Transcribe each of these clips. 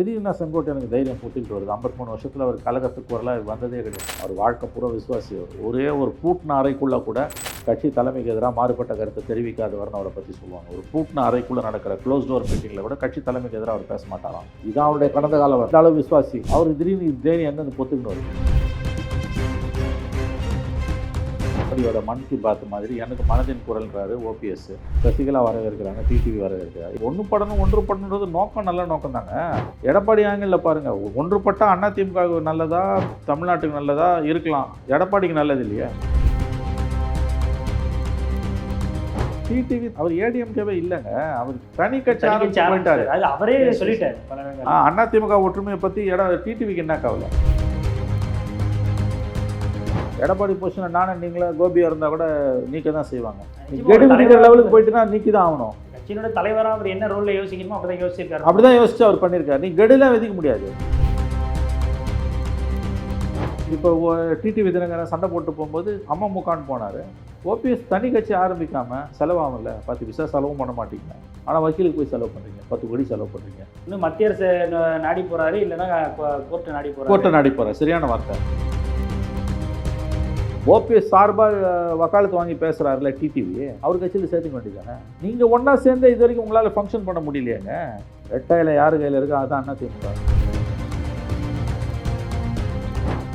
திடீர்னு செங்கோட்டை எனக்கு தைரியம் பூத்திக்கிட்டு வருது. ஐம்பத்தி மூணு வருஷத்தில் அவர் கழகத்துக்கு வரலாம் வந்ததே கிடையாது. அவர் வாழ்க்கை பூரா விசுவாசி அவர். ஒரே ஒரு கூட்டின அறைக்குள்ளே கூட கட்சி தலைமைக்கு எதிராக மாறுபட்ட கருத்தை தெரிவிக்காதவர்னு அவரை பற்றி சொல்லுவாங்க. ஒரு கூட்டின அறைக்குள்ளே நடக்கிற க்ளோஸ் டோர் மீட்டிங்கில் கூட கட்சி தலைமைக்கு எதிராக அவர் பேச மாட்டாராம். இதான் அவருடைய கடந்த காலம் அளவு விசுவாசி. அவர் திடீர்னு தைரியம் எங்கே பொத்துக்கிட்டு மோடியோட மன் கி பாத் மாதிரி எனக்கு மனதின் குரல்ன்றாரு ஓபிஎஸ். சசிகலா வரவேற்கிறாங்க டிடிவி வரவேற்கிறாங்க ஒன்றுபடணும் ஒன்றுபடணுன்றது நோக்கம் நல்ல நோக்கம் தாங்க. எடப்பாடி ஆங்கிளில் பாருங்க ஒன்றுபட்டா அதிமுக நல்லதா தமிழ்நாட்டுக்கு நல்லதா இருக்கலாம். எடப்பாடிக்கு நல்லது இல்லையா? டிடிவி அவர் ஏடிஎம்கேவே இல்லைங்க. அவர் தனி கட்சி அவரே சொல்லிட்டாரு அதிமுக ஒற்றுமையை பற்றி எட டிடிவிக்கு என்ன கவலை? எடப்பாடி பொசிஷன் நானும் நீங்களா கோபியா இருந்தால் கூட நீக்க தான் செய்வாங்க நிச்சயமா கெடு ஒரு விதிக்கிற தலைவரா லெவலுக்கு போயிட்டுனா நீக்கி தான் ஆகணும். கட்சியினோட தலைவரா அவர் என்ன ரோல்ல யோசிக்கணுமோ அப்பதான் யோசிச்சிருக்காரு. அப்படிதான் யோசிச்சு அவர் பண்ணியிருக்காரு. நீ கெடுலாம் விதிக்க முடியாது. இப்போ டிடிவி தினகரன் சண்டை போட்டு போகும்போது அமமுகான்னு போனார். ஓபிஎஸ் தனி கட்சி ஆரம்பிக்காம செலவாகல பத்து பைசா செலவும் பண்ண மாட்டீங்க. ஆனால் வக்கீலுக்கு போய் செலவு பண்ணுறீங்க பத்து கோடி செலவு பண்ணுறீங்க இன்னும் மத்திய அரசு நாடி போறாரு இல்லைன்னா கோர்ட்டு நாடி போறாரு. கோர்ட்டை நாடி போகிறேன் சரியான வார்த்தை. ஓபிஎஸ் சார்பாக வக்காலத்து வாங்கி பேசுகிறாருல டிடிவி அவர் கட்சியில் சேர்த்துக்க வேண்டியதானே நீங்கள் ஒன்றா சேர்ந்து இது வரைக்கும் உங்களால் ஃபங்க்ஷன் பண்ண முடியலையாங்க. ரெட்டையில் யார் கையில் இருக்கோ அதான் அண்ணா திமுக.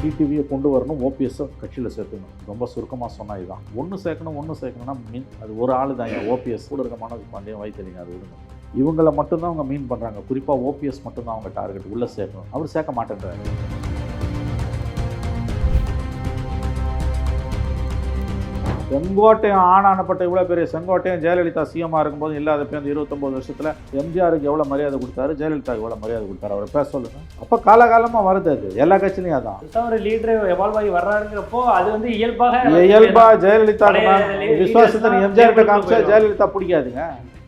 டிடிவியை கொண்டு வரணும் ஓபிஎஸ்ஸை கட்சியில் சேர்த்துக்கணும். ரொம்ப சுருக்கமாக சொன்னால் இதுதான் ஒன்று சேர்க்கணும் ஒன்று சேர்க்கணும்னா மீன். அது ஒரு ஆள் தான் ஓபிஎஸ் கூட இருக்க மனோஜ் பாண்டியன் வைத்தலிங்க அது விடுங்க. இவங்களை மட்டும்தான் அவங்க மீன் பண்ணுறாங்க குறிப்பாக ஓபிஎஸ் மட்டும்தான் அவங்க டார்கெட் உள்ளே சேர்க்கணும். அவர் சேர்க்க மாட்டேன்றாரு. செங்கோட்டையம் ஆனானப்பட்ட இவ்வளோ பெரிய செங்கோட்டையம் ஜெயலலிதா சிஎம்மாக இருக்கும்போது இல்லாத பேர் இருபத்தொம்போது வருஷத்தில் எம்ஜிஆருக்கு எவ்வளோ மரியாதை கொடுத்தாரு? ஜெயலலிதாவுக்கு எவ்வளோ மரியாதை கொடுத்தாரு? அவரை பேச சொல்லுங்க. அப்போ காலகாலமாக வருது அது. எல்லா கட்சியிலையும் அதான். ஒரு லீடர் எவால்வ் ஆகி வர்றாருங்கிறப்போ அது வந்து இயல்பாக இயல்பா ஜெயலலிதா விசுவாசத்தை எம்ஜிஆர் காமிச்சா. ஜெயலலிதா பிடிக்காதுங்க.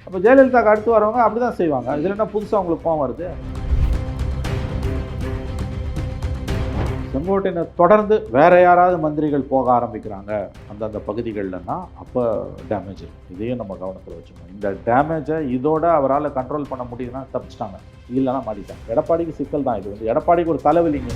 அப்போ ஜெயலலிதாக்கு அடுத்து வரவங்க அப்படி தான் செய்வாங்க. இதில் என்ன புதுசாக உங்களுக்கு கோவம் வருது? செங்கோட்டையனை தொடர்ந்து வேற யாராவது மந்திரிகள் போக ஆரம்பிக்கிறாங்க அந்தந்த பகுதிகளில்னா அப்போ டேமேஜ் இதையும் நம்ம கவனத்தில் வச்சுக்கணும். இந்த டேமேஜை இதோட அவரால் கண்ட்ரோல் பண்ண முடியுதுன்னா தப்பிச்சிட்டாங்க. இல்லைன்னா மாட்டிட்டாங்க. எடப்பாடிக்கு சிக்கல் தான். இது வந்து எடப்பாடிக்கு ஒரு தலைவலிங்க.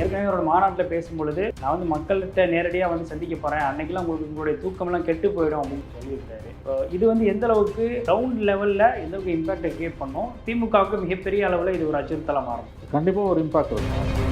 ஏற்கனவே ஒரு மாநாட்டில் பேசும்பொழுது நான் வந்து மக்கள்கிட்ட நேரடியாக வந்து சந்திக்க போகிறேன் அன்னைக்கெல்லாம் உங்களுக்கு உங்களுடைய தூக்கம்லாம் கெட்டு போயிடும் அப்படின்னு சொல்லியிருக்காரு. இப்போ இது வந்து எந்த அளவுக்கு கிரவுண்ட் லெவலில் எந்த அளவுக்கு இம்பாக்டை கிரியேட் பண்ணும்? திமுகவுக்கு மிகப்பெரிய அளவில் இது ஒரு அச்சுறுத்தலாக மாறும்? கண்டிப்பாக ஒரு இம்பாக்ட் இருக்கும்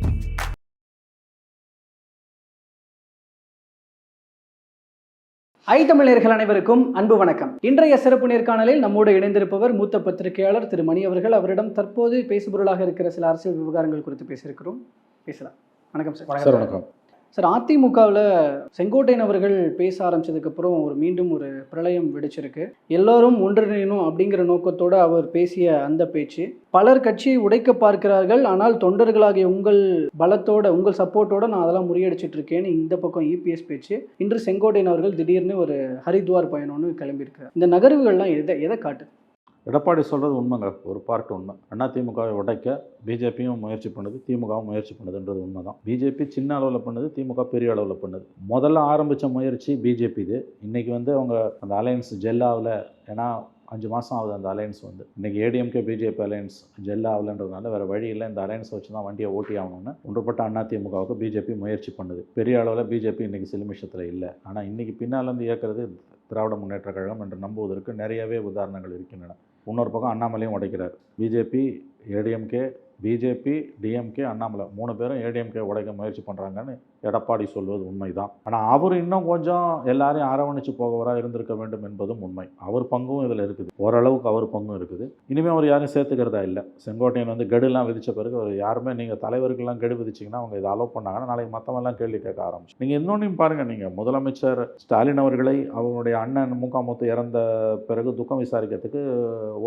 ஐ தமிழர்கள் அனைவருக்கும் அன்பு வணக்கம். இன்றைய சிறப்பு நேர்காணலில் நம்மோடு இணைந்திருப்பவர் மூத்த பத்திரிகையாளர் திரு மணி அவர்கள். அவரிடம் தற்போது பேசுபொருளாக இருக்கிற சில அரசியல் விவகாரங்கள் குறித்து பேசியிருக்கிறோம். பேசலாம். வணக்கம் சார். சார் வணக்கம். சார் அதிமுகவில் செங்கோட்டையன் அவர்கள் பேச ஆரம்பிச்சதுக்கப்புறம் ஒரு மீண்டும் ஒரு பிரளயம் வெடிச்சிருக்கு. எல்லோரும் ஒன்றிணையணும் அப்படிங்கிற நோக்கத்தோடு அவர் பேசிய அந்த பேச்சு. பலர் கட்சியை உடைக்க பார்க்கிறார்கள். ஆனால் தொண்டர்களாகிய உங்கள் பலத்தோட உங்கள் சப்போர்ட்டோட நான் அதெல்லாம் முறியடிச்சிட்டு இருக்கேன்னு இந்த பக்கம் இபிஎஸ் பேச்சு. இன்று செங்கோட்டையன் அவர்கள் திடீர்னு ஒரு ஹரித்வார் பயணம்னு கிளம்பியிருக்கிறார். இந்த நகர்வுகள்லாம் எதை எதை காட்டு? எடப்பாடி சொல்கிறது உண்மைங்க. ஒரு பார்ட் உண்மை. அண்ணா திமுகவை உடைக்க பிஜேபியும் முயற்சி பண்ணுது திமுகவும் முயற்சி பண்ணுதுன்றது உண்மை தான் பிஜேபி சின்ன அளவில் பண்ணுது திமுக பெரிய அளவில் பண்ணுது. முதல்ல ஆரம்பித்த முயற்சி பிஜேபி இது. இன்றைக்கி வந்து அவங்க அந்த அலையன்ஸ் ஜெல்லாவில் ஏன்னா அஞ்சு மாதம் ஆகுது அந்த அலையன்ஸ் வந்து. இன்றைக்கி ஏடிஎம்கே பிஜேபி அலையன்ஸ் ஜெல் ஆகலைன்றதுனால வேறு வழி இல்லை. இந்த அலையன்ஸ் வச்சு தான் வண்டியை ஓட்டி ஆகணும்னு ஒன்றுபட்ட அண்ணா திமுகவுக்கு பிஜேபி முயற்சி பண்ணுது. பெரிய அளவில் பிஜேபி இன்றைக்கி சிலுமிஷத்தில் இல்லை. ஆனால் இன்றைக்கி பின்னால் வந்து இயக்கிறது திராவிட முன்னேற்ற கழகம் என்று நம்புவதற்கு நிறையவே உதாரணங்கள் இருக்கின்றன. இன்னொரு பக்கம் அண்ணாமலையும் உடைக்கிறார். BJP ADMK BJP DMK Annamalai. மூணு பேரும் ஏடிஎம்கே உடைக்க முயற்சி பண்ணுறாங்கன்னு எடப்பாடி சொல்வது உண்மைதான். ஆனால் அவர் இன்னும் கொஞ்சம் எல்லாரையும் அரவணைச்சு போகவராக இருந்திருக்க வேண்டும் என்பதும் உண்மை. அவர் பங்கும் இதில் இருக்குது. ஓரளவுக்கு அவர் பங்கும் இருக்குது. இனிமேல் அவர் யாரும் சேர்த்துக்கிறதா இல்லை. செங்கோட்டையன் வந்து கெடுலாம் விதித்த பிறகு அவர் யாருமே நீங்கள் தலைவருக்கெல்லாம் கெடு விதிச்சிங்கன்னா அவங்க இதை அலோவ் பண்ணாங்கன்னா நாளைக்கு மற்றவெல்லாம் கேள்வி கேட்க ஆரம்பிச்சு நீங்கள் இன்னொன்றையும் பாருங்கள் நீங்கள் முதலமைச்சர் ஸ்டாலின் அவர்களை அவருடைய அண்ணன் முகாமுத்து இறந்த பிறகு துக்கம் விசாரிக்கிறதுக்கு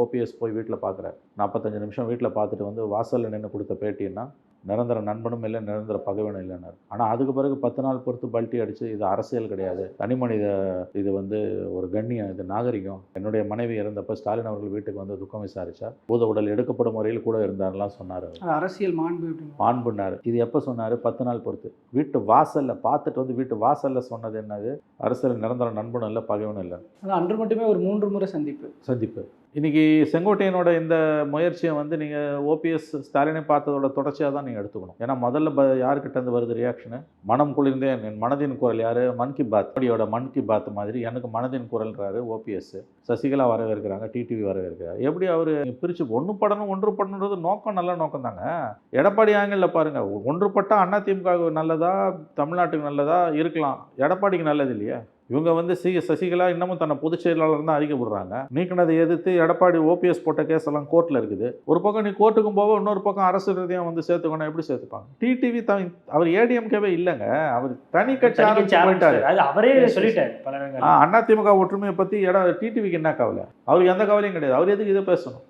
ஓபிஎஸ் போய் வீட்டில் பார்க்குறாரு நாற்பத்தஞ்சு நிமிஷம் வீட்டில் பார்த்துட்டு வந்து வாசலில் நின்று கொடுத்த பேட்டின்னா நிரந்தர நண்பனும் இல்லை நிரந்தர பகைவனும் இல்லைன்னாரு. ஆனால் அதுக்கு பிறகு பத்து நாள் பொறுத்து பல்ட்டி அடித்து இது அரசியல் கிடையாது. தனி மனித இது வந்து ஒரு கண்ணியம் இது நாகரிகம். என்னுடைய மனைவி இறந்தப்ப ஸ்டாலின் அவர்கள் வீட்டுக்கு வந்து துக்கம் விசாரிச்சார். பூத உடல் எடுக்கப்படும் முறையில் கூட இருந்தார்லாம் சொன்னார் அரசியல் மாண்பு மாண்புனார் இது எப்போ சொன்னார்? பத்து நாள் பொறுத்து. வீட்டு வாசலில் பார்த்துட்டு வந்து வீட்டு வாசலில் சொன்னது என்னது? அரசியல் நிரந்தர நண்பனும் இல்லை பகைவனும் இல்லை. அன்று மட்டுமே ஒரு மூன்று முறை சந்திப்பு. சந்திப்பு. இன்றைக்கி செங்கோட்டையனோட இந்த முயற்சியை வந்து நீங்கள் ஓபிஎஸ் ஸ்டாலினை பார்த்ததோட தொடர்ச்சியாக தான் நீங்கள் எடுத்துக்கணும். ஏன்னா முதல்ல ப யாருக்கிட்ட இருந்து வருது ரியாக்ஷனு மனம் குளிர்ந்தேன் என் மனதின் குரல் யார்? மன் கி பாத். மோடியோட மன் கி பாத் மாதிரி எனக்கு மனதின் குரல்ன்றாரு ஓபிஎஸ் சசிகலா வரவேற்கிறாங்க டிடிவி வரவேற்கிறாங்க எப்படி அவர் பிரித்து ஒன்றுபடணும் ஒன்றுபடணுன்றது நோக்கம் நல்ல நோக்கம் தாங்க. எடப்பாடி ஆங்கிளில் பாருங்கள் ஒன்றுபட்டால் அதிமுக நல்லதா தமிழ்நாட்டுக்கு நல்லதா இருக்கலாம். எடப்பாடிக்கு நல்லது இல்லையா? இவங்க வந்து சி சசிகலா இன்னமும் தன்னை பொதுச் செயலாளர் தான் அறிக்கை விடுறாங்க நீக்கினதை எதிர்த்து எடப்பாடி ஓபிஎஸ் போட்ட கேஸ் எல்லாம் கோர்ட்டில் இருக்குது. ஒரு பக்கம் நீ கோர்ட்டுக்கும் போக இன்னொரு பக்கம் அரசு ரீதியாக வந்து சேர்த்துக்கணும். எப்படி சேர்த்துப்பாங்க? டிடிவி த அவர் ஏடிஎம்கேவே இல்லைங்க. அவர் தனி கட்சி ஆரம்பிச்சாரு. அவரே. சொல்லிட்டாரு அதிமுக ஒற்றுமையை பற்றி இட டிடிவிக்கு என்ன கவலை? அவருக்கு எந்த கவலையும் கிடையாது. அவர் எதுக்கு இதை பேசணும்?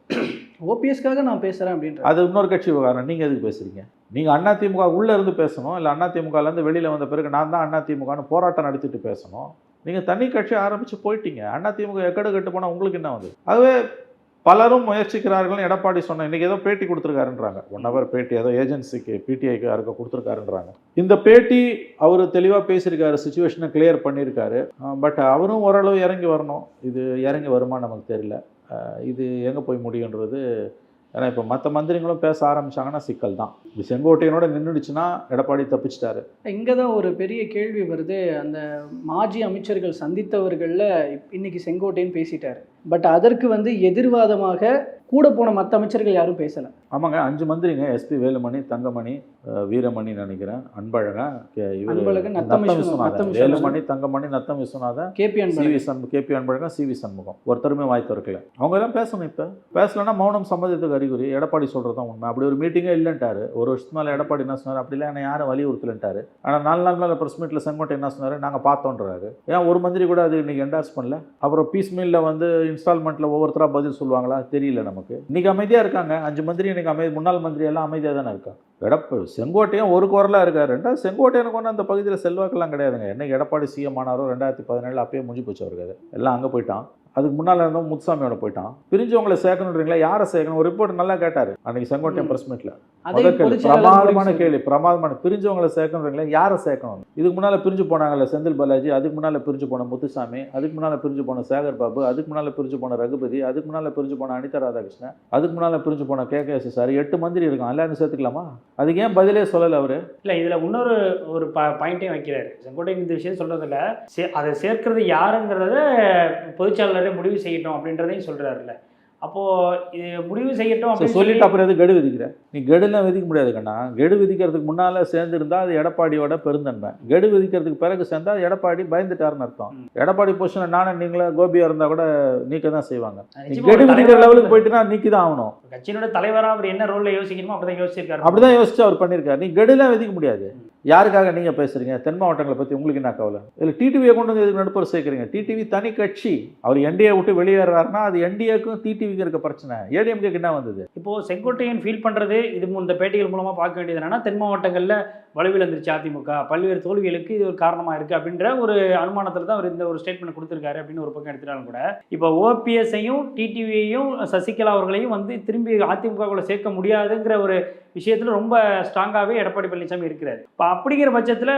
ஓபிஎஸ்க்காக நான் பேசுகிறேன் அப்படின்ற அது இன்னொரு கட்சி விவகாரம். நீங்கள் எதுக்கு பேசுகிறீங்க நீங்கள் அதிமுக உள்ளே இருந்து பேசணும் இல்லை அதிமுகலேருந்து வெளியில் வந்த பிறகு நான் தான் அதிமுகன்னு போராட்டம் நடத்திட்டு பேசணும். நீங்கள் தனி கட்சி ஆரம்பித்து போயிட்டீங்க. அதிமுக எக்கடு கட்டு போனால் உங்களுக்கு என்ன வந்து அதுவே பலரும் முயற்சிக்கிறார்கள் எடப்பாடி சொன்ன இன்றைக்கி ஏதோ பேட்டி கொடுத்துருக்காருன்றாங்க. ஒன் ஹவர் பேட்டி ஏதோ ஏஜென்சிக்கு பிடிஐக்கு யாருக்க கொடுத்துருக்காருன்றாங்க. இந்த பேட்டி அவர் தெளிவாக பேசியிருக்காரு சுச்சுவேஷனை கிளியர் பண்ணியிருக்காரு. பட் அவரும் ஓரளவு இறங்கி வரணும். இது இறங்கி வருமா நமக்கு தெரியல. இது எங்கே போய் முடியுன்றது ஏன்னா இப்போ மற்ற மந்திரிகளும் பேச ஆரம்பிச்சாங்கன்னா சிக்கல் தான். இது செங்கோட்டையனோட நின்றுடுச்சுன்னா எடப்பாடி தப்பிச்சிட்டாரு. இங்கே தான் ஒரு பெரிய கேள்வி வருது. அந்த மாஜி அமைச்சர்கள் சந்தித்தவர்களில் இன்னைக்கு செங்கோட்டையன் பேசிட்டாரு. பட் அதற்கு வந்து எதிர்வாதமாக கூட போன மற்ற அமைச்சர்கள் யாரும் பேசலை. ஆமாங்க அஞ்சு மந்திரிங்க. எஸ்பி வேலுமணி தங்கமணி வீரமணி நினைக்கிறேன். Anbazhagan. Velumani Thangamani Natham Viswanathan. KP C Anbazhagan. V சண் KP Anbazhagan C V Shanmugam. ஒருத்தருமே வாய் திறக்கல. அவங்க எல்லாம் பேசணும் இப்போ. பேசலன்னா மௌனம் சம்மதத்துக்கு அறிகுறி எடப்பாடி சொல்கிறது தான் உண்மை. அப்படி ஒரு மீட்டிங்கே இல்லைன்ட்டாரு. ஒரு வருஷத்துக்கு மேலே எடப்பாடி என்ன சொன்னார்? அப்படிலாம் என்னை யாரும் வலியுறுத்தலன்ட்டாரு. ஆனால் நாலு நாள் மேலே ப்ரெஸ் மீட்டில் செங்கோட்டை என்ன சொன்னார்? நாங்கள் பார்த்தோன்றாரு. ஏன் ஒரு மந்திரி கூட அது இன்னைக்கு என்டார்ஸ் பண்ணல? அப்புறம் பீஸ் மீலில் வந்து இன்ஸ்டால்மெண்ட்டில் ஒவ்வொருத்தராக பதில் சொல்லுவாங்களா? தெரியல நமக்கு. இன்னைக்கு அமைதியாக இருக்காங்க. அஞ்சு மந்திரி இன்றைக்கி அமைதி முன்னாள் மந்திரி எல்லாம் அமைதியாக தானே இருக்காங்க. எடப்ப செங்கோட்டையன் ஒரு குரலாக இருக்காரு. ரெண்டாவது செங்கோட்டையனுக்கு ஒன்று அந்த பகுதியில் செல்வாக்கெல்லாம் கிடையாதுங்க. என்னைக்கு எடப்பாடி சிஎம் ஆனாரோ ரெண்டாயிரத்தி பதினேழு அப்பயே முடிஞ்சு போச்சு அவருக்கு. எல்லாம் அங்கே போயிட்டான். அதுக்கு முன்னால் இருந்தவங்க முத்துசாமியோட போயிட்டான். பிரிஞ்சவங்களை சேர்க்கணுன்றீங்களா? யாரை சேர்க்கணும்? ஒரு ரிப்போர்ட் நல்லா கேட்டார். அன்னைக்கு செங்கோட்டையன். ப்ரெஸ் மீட்டில் பிரமாதமான கேள்வி. பிரமாதமான பிரிஞ்சவங்களை சேர்க்கணுன்றீங்களா? யாரை சேர்க்கணும்? இதுக்கு முன்னால் பிரிஞ்சு போனாங்கல்ல செந்தில் பாலாஜி அதுக்கு முன்னால் பிரிஞ்சு போன முத்துசாமி அதுக்கு முன்னால் பிரிஞ்சு போன சேகர் பாபு அதுக்கு முன்னால் பிரிஞ்சு போன ரகுபதி அதுக்கு முன்னால் பிரிஞ்சு போன அனிதா ராதாகிருஷ்ணன் அதுக்கு முன்னால் பிரிஞ்சு போன கே கே சார். எட்டு மந்திரி இருக்கான் எல்லாரும் சேர்த்துக்கலாமா? அதுக்கு ஏன் பதிலே சொல்லலை அவர்? இல்லை இதில் இன்னொரு ஒரு ப பாயிண்ட்டையும் வைக்கிறாரு. செங்கோட்டையன் இந்த விஷயம் சொல்கிறதில்ல சே அதை சேர்க்கிறது யாருங்கிறத பொதுச்சாளரே முடிவு செய்யட்டும் அப்படின்றதையும் சொல்கிறாருல்ல அப்போ இது முடிவு செய்யட்டும் அப்படின்னு சொல்லிட்டு சொல்லி அப்புறம் எது கெடு விதிக்கிற? நீ கெடுலாம் விதிக்க முடியாது கண்ணா. கெடு விதிக்கிறதுக்கு முன்னால சேர்ந்திருந்தா அது எடப்பாடியோட பெருந்தன்மை. கெடு விதிக்கிறதுக்கு பிறகு சேர்ந்தா அது எடப்பாடி பயந்துட்டாருன்னு அர்த்தம். எடப்பாடி பொசிஷன் நானே நீங்களே கோபியா இருந்தா கூட நீக்க தான் செய்வாங்க கெடு விதிக்கிற லெவலுக்கு போயிட்டுனா நீக்கி தான் ஆகணும். கட்சியினோட தலைவரா அவர் என்ன ரோல்ல யோசிக்கணுமோ அப்படிதான் யோசிச்சிருக்காரு. அப்படிதான் யோசிச்சு அவர் பண்ணியிருக்காரு. நீ கெடுலாம் விதிக்க முடியாது. யாருக்காக நீங்கள் பேசுகிறீங்க தென் மாவட்டங்களை பற்றி உங்களுக்கு என்ன கவலை? இதில் டிடிவியை கொண்டு வந்து எதுக்கு நடுப்பர் சேர்க்குறீங்க? டிடிவி தனி கட்சி. அவர் என்டிஏ விட்டு வெளியேறாருன்னா அது என்டிஏக்கும் டிடிவிக்கு இருக்க பிரச்சனை. ஏடிஎம்கேக்கு என்ன வந்தது? இப்போது செங்கோட்டையன் ஃபீல் பண்ணுறது இது இந்த பேட்டிகள் மூலமாக பார்க்க வேண்டியது என்னென்னா தென் மாவட்டங்களில் வலுவிழந்துருச்சு அதிமுக பல்வேறு தோல்விகளுக்கு இது ஒரு காரணமாக இருக்குது அப்படின்ற ஒரு அனுமானத்தில் தான் அவர் இந்த ஒரு ஸ்டேட்மெண்ட் கொடுத்துருக்காரு அப்படின்னு ஒரு பக்கம் எடுத்துட்டாலும் கூட. இப்போ ஓபிஎஸ்ஐயும் டிடிவியையும் சசிகலா அவர்களையும் வந்து திரும்பி அதிமுகவில் சேர்க்க முடியாதுங்கிற ஒரு விஷயத்தில் ரொம்ப ஸ்ட்ராங்காகவே எடப்பாடி பழனிசாமி இருக்கிறார். இப்போ அப்படிங்கிற பட்சத்தில்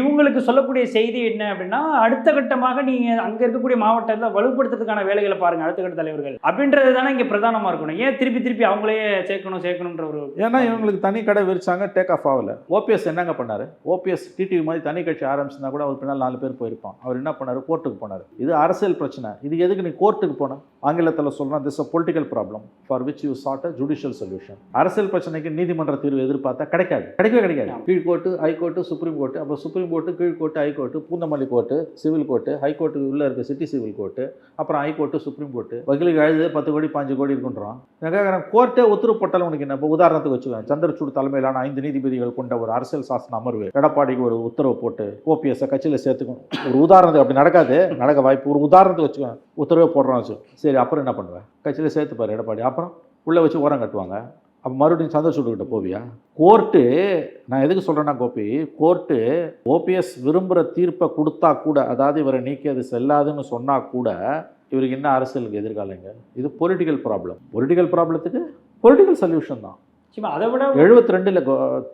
இவங்களுக்கு சொல்லக்கூடிய செய்தி என்ன அப்படின்னா அடுத்த கட்டமாக நீங்கள் அங்கே இருக்கக்கூடிய மாவட்டத்தில் வலுப்படுத்துறதுக்கான வேலைகளை பாருங்க அடுத்த கட்ட தலைவர்கள். அப்படின்றது தானே இங்கே பிரதானமாக இருக்கணும். ஏன் திருப்பி திருப்பி அவங்களே சேர்க்கணும் சேர்க்கணுன்ற ஒரு ஏன்னா இவங்களுக்கு தனி கடை விரிச்சாங்க டேக் ஆஃப் ஆகல. ஓபிஎஸ் என்னங்க பண்ணாரு? ஓபிஎஸ் டிடிவி மாதிரி தனி கட்சி ஆரம்பிச்சிருந்தா கூட அவர் பின்னால் நாலு பேர் போயிருப்பான். அவர் என்ன பண்ணாரு? கோர்ட்டுக்கு போனார். இது அரசியல் பிரச்சனை. இது எதுக்கு நீ கோர்ட்டுக்கு போன? ஆங்கிலத்தில் சொல்லணும் this a political problem for which you sought a judicial solution அரசியல் பிரச்சனைக்கு நீதிமன்ற தீர்வு எதிர்பார்த்தா கிடைக்காது. கிடைக்கவே கிடைக்காது. கீழ் court high high court supreme court அப்புறம் supreme court கீழ்கோர்ட்டு high court Poonamallee court civil court high court உள்ளே இருக்க சிட்டி சிவில் கோர்ட்டு அப்புறம் ஹைகோர்ட்டு சுப்ரீம் கோர்ட்டு வக்கீலுக்கு எழுது பத்து கோடி பாஞ்சு கோடி இருக்குன்றான். நான் கேட்குறேன் கோர்ட்டே உத்தரவு போட்டாலும் உனக்கு என்ன? இப்போ உதாரணத்துக்கு வச்சுக்கோங்க சந்திரசூட் தலைமையிலான ஐந்து நீதிபதிகள் கொண்ட ஒரு அரசியல் சாசன அமர்வு எடப்பாடிக்கு ஒரு உத்தரவு போட்டு ஓபிஎஸ்ஸை கட்சியில் சேர்த்துக்கணும் ஒரு உதாரணத்துக்கு அப்படி நடக்காது நடக்க வாய்ப்பு ஒரு உதாரணத்துக்கு வச்சுக்கோங்க உத்தரவே போடுறோம் வச்சு சரி அப்புறம் என்ன பண்ணுவேன் கட்சியில் சேர்த்துப்பாரு எடப்பாடி. அப்புறம் உள்ளே வச்சு ஓரம் கட்டுவாங்க. அப்போ மறுபடியும் சந்திரசூட்டுக்கிட்ட போவியா? கோர்ட்டு நான் எதுக்கு சொல்கிறேன்னா கோபி கோர்ட்டு ஓபிஎஸ் விரும்புகிற தீர்ப்பை கொடுத்தா கூட அதாவது இவரை நீக்கி அது செல்லாதுன்னு சொன்னால் கூட இவருக்கு என்ன அரசியலுக்கு எதிர்காலங்க? இது பொலிட்டிக்கல் ப்ராப்ளம் பொலிட்டிக்கல் ப்ராப்ளத்துக்கு பொலிட்டிக்கல் சொல்யூஷன் தான். அதை விட எழுபத்தி ரெண்டில்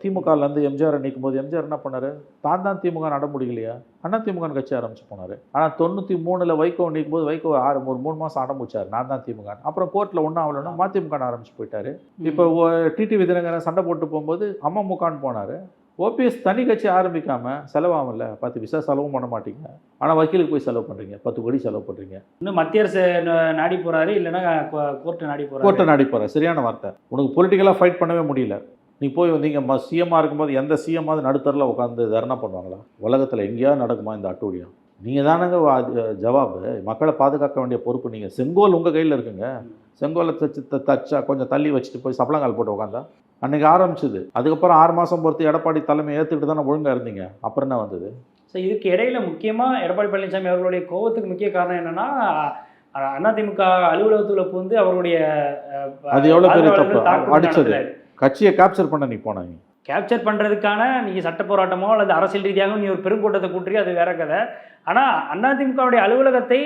திமுகலேருந்து எம்ஜிஆரை நீக்கும் போது எம்ஜிஆர் என்ன பண்ணாரு? தான் தான் திமுக நட முடியலையா அண்ணா திமுக கட்சி ஆரம்பிச்சு போனார். ஆனால் தொண்ணூற்றி மூணில் வைகோ நீக்கும் போது வைகோ ஆறு ஒரு மூணு மாதம் ஆரம்பிச்சார் நான் தான் திமுக. அப்புறம் கோர்ட்டில் ஒன்றும் ஆகலைன்னா மதிமுக ஆரம்பிச்சு போயிட்டாரு. இப்போ டிடிவி தினகரன் சண்டை போட்டு போகும்போது அமமுகன்னு போனார். ஓபிஎஸ் தனி கட்சி ஆரம்பிக்காம செலவாகல பத்து விசா செலவும் பண்ண மாட்டீங்க. ஆனால் வக்கீலுக்கு போய் செலவு பண்ணுறீங்க பத்து கோடி செலவு பண்ணுறீங்க இன்னும் மத்திய அரசு நாடி போறாரு இல்லைன்னா கோர்ட்டு நாடி போறாரு. கோர்ட்டை நாடி போகிற சரியான வார்த்தை. உனக்கு பொலிட்டிக்கலாக ஃபைட் பண்ணவே முடியல. நீ போய் நீங்கள் சிஎம்மாக இருக்கும்போது எந்த சிஎம்மாவது நடுத்தரில் உட்காந்து தர்ணா பண்ணுவாங்களா? உலகத்தில் எங்கேயாவது நடக்குமா இந்த அட்டூழியம் நீங்கள் தானங்க ஜவாபு. மக்களை பாதுகாக்க வேண்டிய பொறுப்பு நீங்கள் செங்கோல் உங்கள் கையில் இருக்குங்க. செங்கோலை தச்சு தச்சா கொஞ்சம் தள்ளி வச்சுட்டு போய் சப்பளங்கால் போட்டு உட்காந்தா அன்றைக்கி ஆரம்பிச்சது. அதுக்கப்புறம் ஆறு மாதம் பொறுத்து எடப்பாடி தலைமை ஏற்றுக்கிட்டு தானே ஒழுங்காக இருந்தீங்க. அப்புறம் என்ன வந்தது? ஸோ இதுக்கு இடையில முக்கியமாக எடப்பாடி பழனிசாமி அவர்களுடைய கோவத்துக்கு முக்கிய காரணம் என்னன்னா அதிமுக அலுவலகத்துல புகுந்து அவருடைய அது எவ்வளோ பெரிய தப்பு? அடிச்சது. கட்சியை கேப்சர் பண்ண நீ போனாங்க கேப்சர் பண்ணுறதுக்கான நீங்கள் சட்ட போராட்டமோ அல்லது அரசியல் ரீதியாக நீ ஒரு பெருங்கூட்டத்தை கூட்டுறீ அது வேற கதை. ஆனால் அதிமுகவுடைய அலுவலகத்தை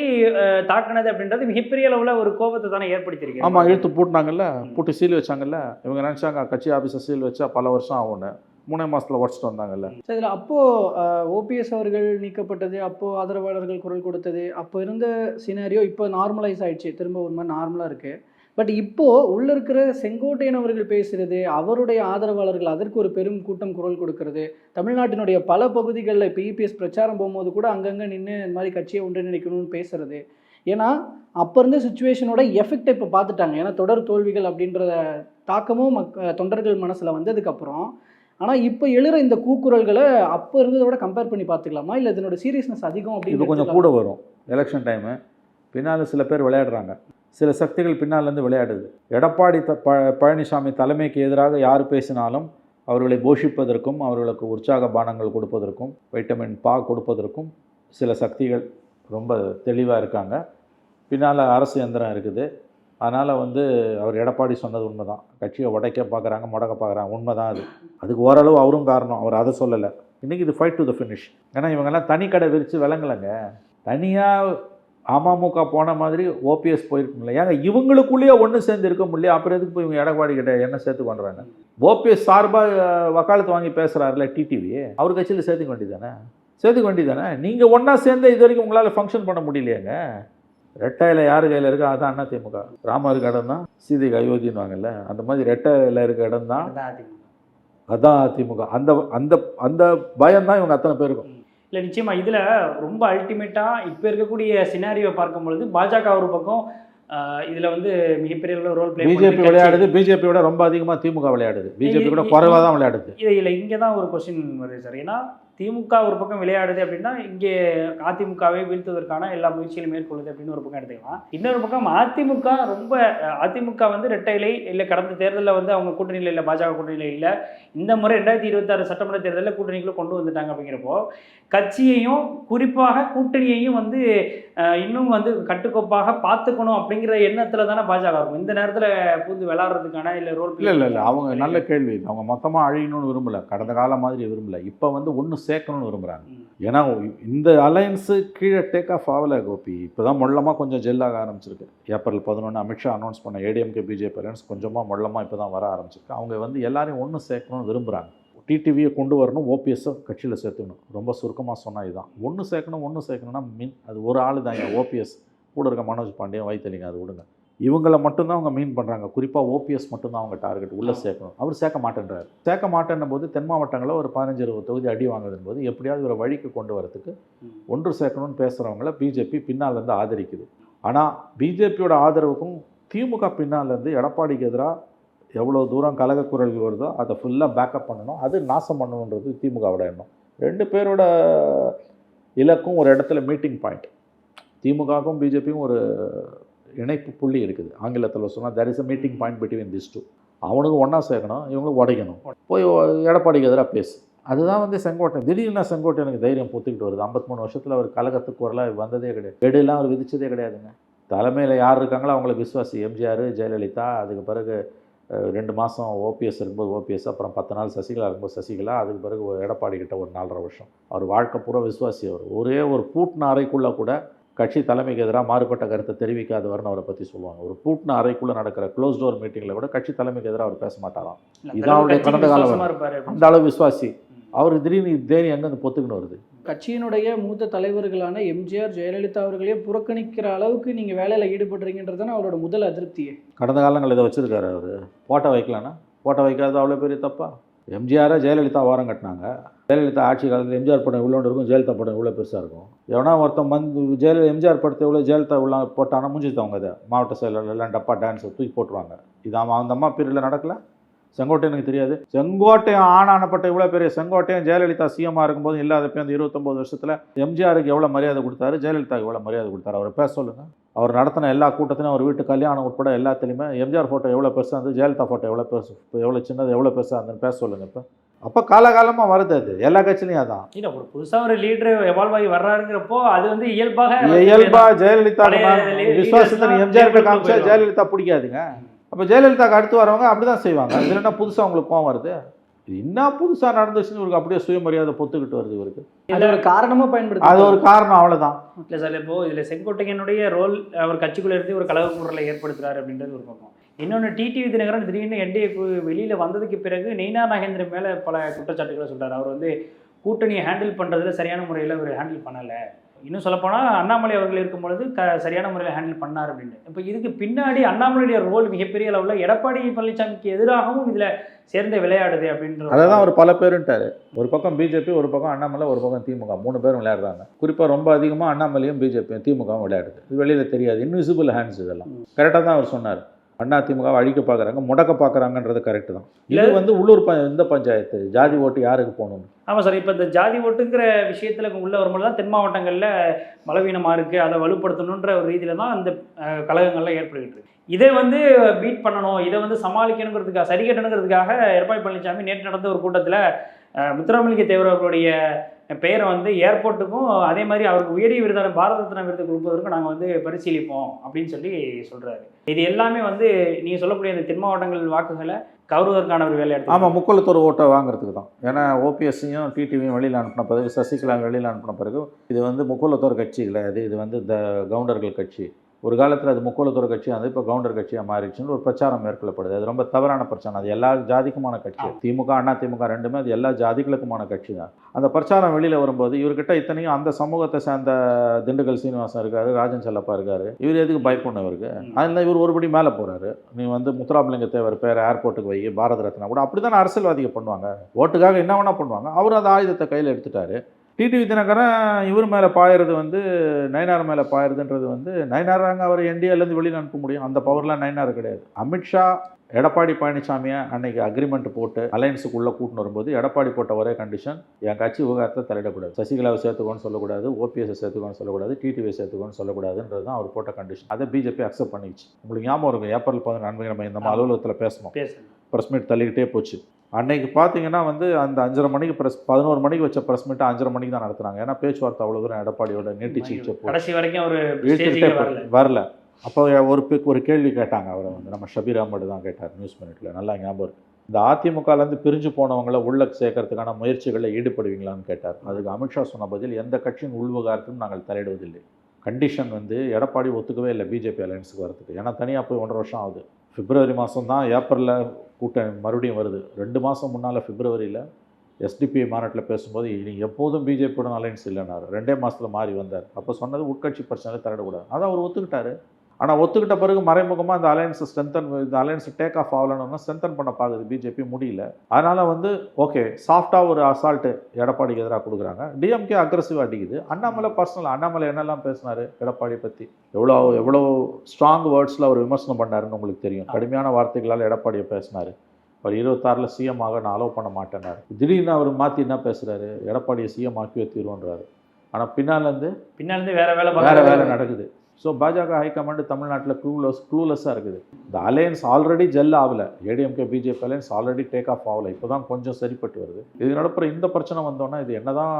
தாக்குனது அப்படின்றது மிகப்பெரிய அளவில் ஒரு கோபத்தை தானே ஏற்படுத்தியிருக்கு ஆமாம் இழுத்து பூட்டினாங்கல்ல பூட்டி சீல் வச்சாங்கல்ல. இவங்க நினச்சாங்க கட்சி ஆஃபீஸை சீல் வச்சா பல வருஷம் ஆகும்னு. மூணே மாசத்துல உடச்சிட்டு வந்தாங்கல்ல. ஸோ இதில் அப்போது ஓபிஎஸ் அவர்கள் நீக்கப்பட்டது அப்போது ஆதரவாளர்கள் குரல் கொடுத்தது அப்போ இருந்த சினாரியோ இப்போ நார்மலைஸ் ஆயிடுச்சு. திரும்ப ஒரு மாதிரி நார்மலாக இருக்குது பட் இப்போது உள்ள இருக்கிற செங்கோட்டையன் அவர்கள் பேசுகிறது அவருடைய ஆதரவாளர்கள் அதற்கு ஒரு பெரும் கூட்டம் குரல் கொடுக்கிறது. தமிழ்நாட்டினுடைய பல பகுதிகளில் இப்போ இபிஎஸ் பிரச்சாரம் போகும்போது கூட அங்கங்கே நின்று இந்த மாதிரி கட்சியை ஒன்றிணைக்கணும்னு பேசுறது. ஏன்னா அப்போ இருந்த சுச்சுவேஷனோட எஃபெக்டை இப்போ பார்த்துட்டாங்க. ஏன்னா தொடர் தோல்விகள் அப்படின்ற தாக்கமும் மக் தொண்டர்கள் மனசில் வந்ததுக்கப்புறம். ஆனால் இப்போ எழுற இந்த கூக்குரல்களை அப்போ இருந்ததை விட கம்பேர் பண்ணி பார்த்துக்கலாமா? இல்லை இதனோட சீரியஸ்னஸ் அதிகம் அப்படின்னு கொஞ்சம் கூட வரும். எலெக்ஷன் டைமு பின்னால் சில பேர் விளையாடுறாங்க. சில சக்திகள் பின்னாலேருந்து விளையாடுது. எடப்பாடி த ப பழனிசாமி தலைமைக்கு எதிராக யார் பேசினாலும் அவர்களை போஷிப்பதற்கும் அவர்களுக்கு உற்சாக பானங்கள் கொடுப்பதற்கும் வைட்டமின் பா கொடுப்பதற்கும் சில சக்திகள் ரொம்ப தெளிவாக இருக்காங்க. பின்னால் அரசு எந்திரம் இருக்குது. அதனால் வந்து அவர் எடப்பாடி சொன்னது உண்மை தான் கட்சியை உடைக்க பார்க்குறாங்க முடக்க பார்க்குறாங்க உண்மை தான் அது. அதுக்கு ஓரளவு அவரும் காரணம். அவர் அதை சொல்லலை. இன்றைக்கி இது ஃபைட் டு த ஃபினிஷ் ஏன்னா இவங்கெல்லாம் தனி கடை விரித்து விளங்கலைங்க. தனியாக அமமுக போன மாதிரி ஓபிஎஸ் போயிருக்கும்ல. ஏங்க இவங்களுக்குள்ளேயே ஒன்று சேர்ந்து இருக்க முடியல அப்புறம் எதுக்கு போய் இவங்க எடப்பாடி கிட்ட என்ன சேர்த்து பண்ணுறாங்க ஓபிஎஸ் சார்பாக வக்காலத்து வாங்கி பேசுகிறாருல டிடிவி அவர் கட்சியில் சேர்த்துக்க வேண்டியதானே சேர்த்துக்க வேண்டியதானே நீங்கள் ஒன்றா சேர்ந்து இது வரைக்கும் உங்களால் ஃபங்க்ஷன் பண்ண முடியலையேங்க. ரெட்டையில் யார் கையில் இருக்கோ? அதான் அண்ணா திமுக. ராமருக்கு இடம் தான். சீதைக்கு அயோத்தின்னுவாங்கல்ல அந்த மாதிரி ரெட்டையில் இருக்க இடம் தான். அதுதான். அதான் அதிமுக. அந்த அந்த அந்த பயம் தான் இவங்க அத்தனை பேருக்கும். இல்லை நிச்சயமா இதில் ரொம்ப அல்டிமேட்டாக இப்போ இருக்கக்கூடிய சினாரியோவை பார்க்கும் பொழுது பாஜக ஒரு பக்கம் இதில் வந்து மிகப்பெரிய ரோல் ப்ளே பிஜேபி விளையாடுது பிஜேபியோட ரொம்ப அதிகமாக திமுக விளையாடுது. பிஜேபி கூட குறைவாக தான் விளையாடுது. இது இல்லை இங்கே தான் ஒரு கொஸ்டின் வருது சார். ஏன்னா திமுக ஒரு பக்கம் விளையாடுது அப்படின்னா இங்கே அதிமுகவை வீழ்த்துவதற்கான எல்லா முயற்சிகளும் மேற்கொள்ளுது அப்படின்னு ஒரு பக்கம் எடுத்துக்கலாம். இன்னொரு பக்கம் அதிமுக ரொம்ப அதிமுக வந்து ரெட்டைலை இல்லை கடந்த தேர்தலில் வந்து அவங்க கூட்டணியில் இல்லை பாஜக கூட்டணியில் இல்லை. இந்த முறை ரெண்டாயிரத்தி இருபத்தாறு சட்டமன்ற தேர்தலில் கூட்டணிக்குள்ள கொண்டு வந்துட்டாங்க அப்படிங்கிறப்போ கட்சியையும் குறிப்பாக கூட்டணியையும் வந்து இன்னும் வந்து கட்டுக்கோப்பாக பார்த்துக்கணும் அப்படிங்கிற எண்ணத்தில் தானே பாஜக இருக்கும். இந்த நேரத்தில் பூந்து விளாட்றதுக்கான இல்லை ரோல் இல்லை இல்லை அவங்க நல்ல கேள்வி. அவங்க மொத்தமாக அழியணும்னு விரும்பல. கடந்த காலம் மாதிரி விரும்பல. இப்போ வந்து ஒன்று சேர்க்கணும்னு விரும்புகிறாங்க. ஏன்னா இந்த அலையன்ஸு கீழே டேக் ஆஃப் ஆகலை கோபி. இப்போ தான் மொள்ளமாக கொஞ்சம் ஜெல்லாக ஆரம்பிச்சிருக்கு. ஏப்ரல் பதினொன்று அமித்ஷா அனௌன்ஸ் பண்ண ஏடிஎம்கே பிஜேபி அலையன்ஸ் கொஞ்சமாக மொள்ளமாக இப்போ தான் வர ஆரம்பிச்சிருக்கு. அவங்க வந்து எல்லாரையும் ஒன்று சேர்க்கணும்னு விரும்புகிறாங்க டிடிவியை கொண்டு வரணும் ஓபிஎஸ்ஸை கட்சியில் சேர்த்துக்கணும். ரொம்ப சுருக்கமாக சொன்னால் இதுதான் ஒன்று சேர்க்கணும் ஒன்று சேர்க்கணும்னா மீன். அது ஒரு ஆள் தாங்க ஓபிஎஸ் கூட இருக்க மனோஜ் பாண்டியன் வைத்தலிங்க அது விடுங்க. இவங்கள மட்டும்தான் அவங்க மீன் பண்ணுறாங்க குறிப்பாக ஓபிஎஸ் மட்டும்தான் அவங்க டார்கெட். உள்ளே சேர்க்கணும். அவர் சேர்க்க மாட்டேன்றாரு. சேர்க்க மாட்டேன்னும் போது தென் மாவட்டங்களில் ஒரு பதினஞ்சு இருபது தொகுதி அடி வாங்குதுன்னு போது எப்படியாவது இவரை வழிக்கு கொண்டு வரதுக்கு ம். ஒன்று சேர்க்கணும்னு பேசுகிறவங்கள பிஜேபி பின்னாலேருந்து ஆதரிக்குது. ஆனால் பிஜேபியோட ஆதரவுக்கும் திமுக பின்னாலேருந்து எடப்பாடிக்கு எதிராக எவ்வளோ தூரம் கலகக்குரல்கள் வருதோ அதை ஃபுல்லாக பேக்கப் பண்ணணும். அது நாசம் பண்ணணுன்றது திமுகவோட எண்ணம். ரெண்டு பேரோட இலக்கும் ஒரு இடத்துல மீட்டிங் பாயிண்ட் திமுகவுக்கும் பிஜேபியும் ஒரு இணைப்பு புள்ளி இருக்குது. ஆங்கிலத்தில் சொன்னால் there is a meeting point between this two அவனுக்கு ஒன்றா சேர்க்கணும் இவங்களுக்கு உடைக்கணும். போய் எடப்பாடிக்கு எதிராக பேசு. அதுதான் வந்து செங்கோட்டை திடீர்னு செங்கோட்டை எனக்கு தைரியம் பூத்துக்கிட்டு வருது. 53 மூணு வருஷத்தில் அவர் கழகத்துக்கு வரலாம் வந்ததே கிடையாது. வெடிலாம் அவர் விதிச்சதே கிடையாதுங்க. தலைமையில் யார் இருக்காங்களோ அவங்கள விசுவாசி எம்ஜிஆர் ஜெயலலிதா அதுக்கு பிறகு ரெண்டு மாதம் ஓபிஎஸ் இருக்கும்போது ஓபிஎஸ் அப்புறம் பத்து நாள் சசிகலா இருக்கும்போது சசிகலா அதுக்கு பிறகு ஒரு எடப்பாடி கிட்ட ஒரு நாலரை வருஷம். அவர் வாழ்க்கை பூரா விசுவாசி அவர். ஒரே ஒரு பூட்டின அறைக்குள்ளே கூட கட்சி தலைமைக்கு எதிராக மாறுபட்ட கருத்தை தெரிவிக்காதவர்னு அவரை பற்றி சொல்லுவாங்க. ஒரு பூட்டின அறைக்குள்ளே நடக்கிற க்ளோஸ் டோர் மீட்டிங்கில் கூட கட்சி தலைமைக்கு எதிராக அவர் பேச மாட்டாராம். இதான் அவருடைய கடந்த கால விசுவாசமா இருப்பாரு அப்படின்னு. அந்த அளவு விசுவாசி. அவர் திடீர்னு தைரியம் எங்கேருந்து பொத்துக்கின்னு வருது. கட்சியினுடைய மூத்த தலைவர்களான எம்ஜிஆர் ஜெயலலிதா அவர்களே புறக்கணிக்கிற அளவுக்கு நீங்கள் வேலையில் ஈடுபடுறீங்கன்றது தானே அவரோட முதல் அதிருப்தியே. கடந்த காலங்கள் இதை வச்சுருக்காரு அவர். ஃபோட்டோ வைக்கலான்னா? ஃபோட்டோ வைக்காதது அவ்வளோ பெரிய தப்பா? எம்ஜிஆரை ஜெயலலிதா ஓரம் கட்டினாங்க. ஜெயலலிதா ஆட்சி காலத்தில் எம்ஜிஆர் படம் இவ்வளோண்டு இருக்கும்? ஜெயலலிதா படம் இவ்வளோ பெருசாக இருக்கும்? எவனா ஒருத்தன் வந்து ஜெயல எம்ஜிஆர் படத்தை இவ்வளோ ஜெயலலிதா இவ்வளோ போட்டானா முடிஞ்சுத்தவங்க அதை மாவட்ட செயலர் எல்லாம் டப்பா டான்ஸை தூக்கி போட்டுருவாங்க. இது அவன் அந்த அம்மா பீரியடில் நடக்கல? செங்கோட்டையனுக்கு தெரியாது. செங்கோட்டையன் ஆனானப்பட்ட இவ்வளோ பெரிய செங்கோட்டையன் ஜெயலலிதா சிஎம்மாக இருக்கும்போது இல்லாதப்ப அந்த இருபத்தொம்போது வருஷத்தில் எம்ஜிஆருக்கு எவ்வளோ மரியாதை கொடுத்தாரு ஜெயலலிதாவுக்கு எவ்வளோ மரியாதை கொடுத்தாரு. அவரை பேச சொல்லுங்கள் அவர் நடத்தின எல்லா கூட்டத்திலும் அவர் வீட்டு கல்யாணம் உட்பட எல்லாத்துலேயுமே எம்ஜிஆர் ஃபோட்டோ எவ்வளோ பெருசாக இருந்து ஜெயலலிதா ஃபோட்டோ எவ்வளோ பெருசு எவ்வளோ சின்னது எவ்வளோ பெருசாக இருந்துன்னு பேச சொல்லுங்கள் இப்போ. அப்போ காலகாலமாக வருது அது. எல்லா கட்சியிலையும் அதான். இல்ல ஒரு புதுசா ஒரு லீடர் எவால்வ் ஆகி வர்றாருங்கிறப்போ அது வந்து இயல்பாக இயல்பா ஜெயலலிதா விசுவாசத்தை எம்ஜிஆர். காமிச்சா ஜெயலலிதா பிடிக்காதுங்க. அப்போ ஜெயலலிதாக்கு அடுத்து வரவங்க அப்படி தான் செய்வாங்க. இதில் என்ன புதுசாக உங்களுக்கு கோவம் வருது? இது என்ன புதுசாக நடந்துச்சுன்னு இவருக்கு அப்படியே சுயமரியாதை பொத்துக்கிட்டு வருது இவருக்கு. அது ஒரு காரணமாக பயன்படுத்தி அது ஒரு காரணம் அவ்வளோதான் இல்ல சார் இப்போ இதுல செங்கோட்டையனுடைய ரோல் அவர் கட்சிக்குள்ள இருந்து ஒரு கலக குரலை ஏற்படுத்துறாரு அப்படின்றது ஒரு பக்கம். இன்னொன்று டிடிவி தினகரன் திடீர்னு என்டிஏ வெளியில வந்ததுக்கு பிறகு நெய்னா நாகேந்திரன் மேல பல குற்றச்சாட்டுகளை சொல்றாரு. அவர் வந்து கூட்டணியை ஹேண்டில் பண்றதுல சரியான முறையில் அவர் ஹேண்டில் பண்ணல. இன்னும் சொல்லப்போனால் அண்ணாமலை அவர்கள் இருக்கும் பொழுது க சரியான முறையில் ஹேண்டில் பண்ணார் அப்படின்னு. இப்போ இதுக்கு பின்னாடி அண்ணாமலையுடைய ரோல் மிகப்பெரிய அளவில் எடப்பாடி பழனிசாமிக்கு எதிராகவும் இதில் சேர்ந்து விளையாடுது அப்படின்ற அதை தான் அவர் பல பேருன்ட்டாரு ஒரு பக்கம் பிஜேபி ஒரு பக்கம் அண்ணாமலை ஒரு பக்கம் திமுக. மூணு பேரும் விளையாடுறாங்க. குறிப்பாக ரொம்ப அதிகமாக அண்ணாமலையும் பிஜேபியும் திமுகவும் விளையாடுது. இது வெளியில் தெரியாது. இன்விசிபிள் ஹேண்ட்ஸ் இதெல்லாம். கரெக்டாக தான் அவர் சொன்னார். அண்ணா திமுகவை அழிக்க பார்க்குறாங்க முடக்க பார்க்குறாங்கன்றது கரெக்டு தான். இது வந்து உள்ளூர் ப இந்த பஞ்சாயத்து ஜாதி ஓட்டு யாருக்கு போகணும்? ஆமாம் சார் இப்போ இந்த ஜாதி ஓட்டுங்கிற விஷயத்தில் உள்ள வரும்போது தான் தென் மாவட்டங்களில் பலவீனமாக இருக்குது அதை வலுப்படுத்தணுன்ற ஒரு ரீதியில் தான் அந்த கழகங்கள்லாம் ஏற்படுகிட்டு இருக்கு. இதை வந்து பீட் பண்ணணும் இதை வந்து சமாளிக்கணுங்கிறதுக்காக சரி கட்டணுங்கிறதுக்காக எடப்பாடி பழனிசாமி நேற்று நடந்த ஒரு கூட்டத்தில் முத்துராமலிங்க தேவர் அவர்களுடைய பெயரை வந்து ஏர்போர்ட்டுக்கும் அதே மாதிரி அவருக்கு உயரிய விருதான பாரத ரத்னா விருது கொடுப்பதற்கும் நாங்கள் வந்து பரிசீலிப்போம் அப்படின்னு சொல்லி சொல்கிறாரு இது எல்லாமே வந்து நீங்கள் சொல்லக்கூடிய இந்த தென் மாவட்டங்கள் வாக்குகளை கௌரவதற்கான ஒரு வேலை எடுத்து ஆமாம் முக்குளத்தூர் ஓட்டை வாங்குறதுக்கு தான். ஏன்னா ஓபிஎஸ்ஸையும் டிடிவியும் வெளியில் அனுப்பின பிறகு சசிகலா வெளியில் அனுப்பின பிறகு இது வந்து முக்குளத்தூர் கட்சி கிடையாது இது வந்து த கவுண்டர்கள் கட்சி. ஒரு காலத்தில் அது முக்குளத்தூர் கட்சியாக வந்து இப்போ கவுண்டர் கட்சியாக மாறிடுச்சுன்னு ஒரு பிரச்சாரம் மேற்கொள்ளப்படுது. அது ரொம்ப தவறான பிரச்சாரம். அது எல்லா ஜாதிக்குமான கட்சி. திமுக அண்ணா திமுக ரெண்டுமே அது எல்லா ஜாதிகளுக்குமான கட்சி தான். அந்த பிரச்சாரம் வெளியில் வரும்போது இவர்கிட்ட இத்தனையும் அந்த சமூகத்தை சேர்ந்த திண்டுக்கல் சீனிவாசன் இருக்காரு ராஜன் செல்லப்பா இருக்காரு. இவர் எதுக்கு பயப்படணும் இவருக்கு? அதில் இவர் ஒருபடி மேலே போகிறாரு நீ வந்து முத்துராமலிங்க தேவர் பேர் ஏர்போர்ட்டுக்கு வை பாரத ரத்னா கூட. அப்படி தானே அரசியல்வாதிகள் பண்ணுவாங்க? ஓட்டுக்காக என்ன வேணால் பண்ணுவாங்க? அவர் அந்த ஆயுதத்தை கையில் எடுத்துட்டாரு. டிடிவி தினகரன் இவர் மேலே பாயறது வந்து நயனார் மேலே பாயறதுன்றது வந்து நயனாராங்க அவர் என்டிஏலேருந்து வெளியில் அனுப்ப முடியும். அந்த பவர்லாம் நயனார் கிடையாது. அமித்ஷா எடப்பாடி பழனிசாமியை அன்னைக்கு அக்ரிமெண்ட் போட்டு அலையன்ஸுக்குள்ளே கூட்டின்னு வரும்போது எடப்பாடி போட்ட ஒரே கண்டிஷன் என் கட்சி விவகாரத்தை தலையிடக்கூடாது. சசிகலாவை சேர்த்துக்கோன்னு சொல்லக்கூடாது ஓபிஎஸ்ஸை சேர்த்துக்கோன்னு சொல்லக்கூடாது டிடிவியை சேர்த்துக்கோன்னு சொல்லக்கூடாதுன்றது தான் அவர் போட்ட கண்டிஷன் அதை பிஜேபி அக்செப்ட் பண்ணிச்சு உங்களுக்கு ஞாபகம் இருக்கும் ஏப்ரல் பதினொன்று நம்ம இந்த அலுவலகத்தில் பேசணும். ப்ரெஸ் மீட் தள்ளிக்கிட்டே போச்சு. அன்னைக்கு பார்த்தீங்கன்னா வந்து அந்த அஞ்சரை மணிக்கு ப்ரெஸ் பதினோரு மணிக்கு வச்ச ப்ரெஸ் மீட்டை அஞ்சரை மணிக்கு தான் நடத்துனாங்க. ஏன்னா பேச்சுவார்த்தை அவ்வளோ தூரம் எடப்பாடியோட நீட்டிச்சு கடைசி வரைக்கும் அவர் வரல. அப்போ ஒரு ஒரு கேள்வி கேட்டாங்க அவரை வந்து. நம்ம ஷபீர் அஹமது தான் கேட்டார் நியூஸ் மினிட்ல நல்லா ஞாபகம் இருக்கு. இந்த அதிமுகலேருந்து பிரிஞ்சு போனவங்கள உள்ள சேர்க்கறதுக்கான முயற்சிகளில் ஈடுபடுவீங்களான்னு கேட்டார். அதுக்கு அமித்ஷா சொன்ன பதில் எந்த கட்சியின் உள்விவகாரத்திலும் நாங்கள் தலையிடுவதில்லை. கண்டிஷன் வந்து எடப்பாடி ஒத்துக்கவே இல்லை பிஜேபி அலையன்ஸுக்கு வரதுக்கு. ஏன்னா தனியாக போய் ஒன்றரை வருஷம் ஆகுது. பிப்ரவரி மாதம் தான் ஏப்ரலில் கூட்டம் மறுபடியும் வருது. ரெண்டு மாதம் முன்னால் பிப்ரவரியில் எஸ்டிபிஐ மாநாட்டில் பேசும்போது இனி எப்போதும் பிஜேபியோட அலைன்ஸ் இல்லைனாரு ரெண்டே மாதத்தில் மாறி வந்தார். அப்போ சொன்னது உட்கட்சி பிரச்சனை தரக்கூடாது அதை அவர் ஒத்துக்கிட்டாரு. ஆனால் ஒத்துக்கிட்ட பிறகு மறைமுகமாக இந்த அலையன்ஸை ஸ்ட்ரென்தன் இந்த அலையன்ஸ் டேக் ஆஃப் ஆகலன்னு ஸ்ட்ரென்தன் பண்ண பார்க்குது பிஜேபி முடியல. அதனால் வந்து ஓகே சாஃப்டாக ஒரு அசால்ட்டு எடப்பாடிக்கு எதிராக கொடுக்குறாங்க. டிஎம்கே அக்ரஸிவாக அடிக்குது. அண்ணாமலை பர்சனல் அண்ணாமலை என்னெல்லாம் பேசினார் எடப்பாடி பற்றி எவ்வளோ எவ்வளோ ஸ்ட்ராங் வேர்ட்ஸில் அவர் விமர்சனம் பண்ணாருன்னு உங்களுக்கு தெரியும். கடுமையான வார்த்தைகளால் எடப்பாடியை பேசினார். அவர் இருபத்தாறில் சிஎம் ஆக நான் அலோவ் பண்ண மாட்டேனார் திடீர்னு அவர் மாற்றி என்ன பேசுகிறாரு எடப்பாடியை சிஎம் ஆக்கி தீர்வுன்றாரு ஆனால் பின்னாலேருந்து பின்னாலேருந்து வேற வேலை வேற வேலை நடக்குது. ஸோ பாஜக ஹைகமாண்டு தமிழ்நாட்டில் க்ளூலஸ் க்ளூலெஸ்ஸாக இருக்குது. இந்த அலையன்ஸ் ஆல்ரெடி ஜெல் ஆகல. ADMK BJP alliance already take off ஆகலை. இப்போ தான் கொஞ்சம் சரிப்பட்டு வருது. இது நடப்புற இந்த பிரச்சனை வந்தோன்னா இது என்ன தான்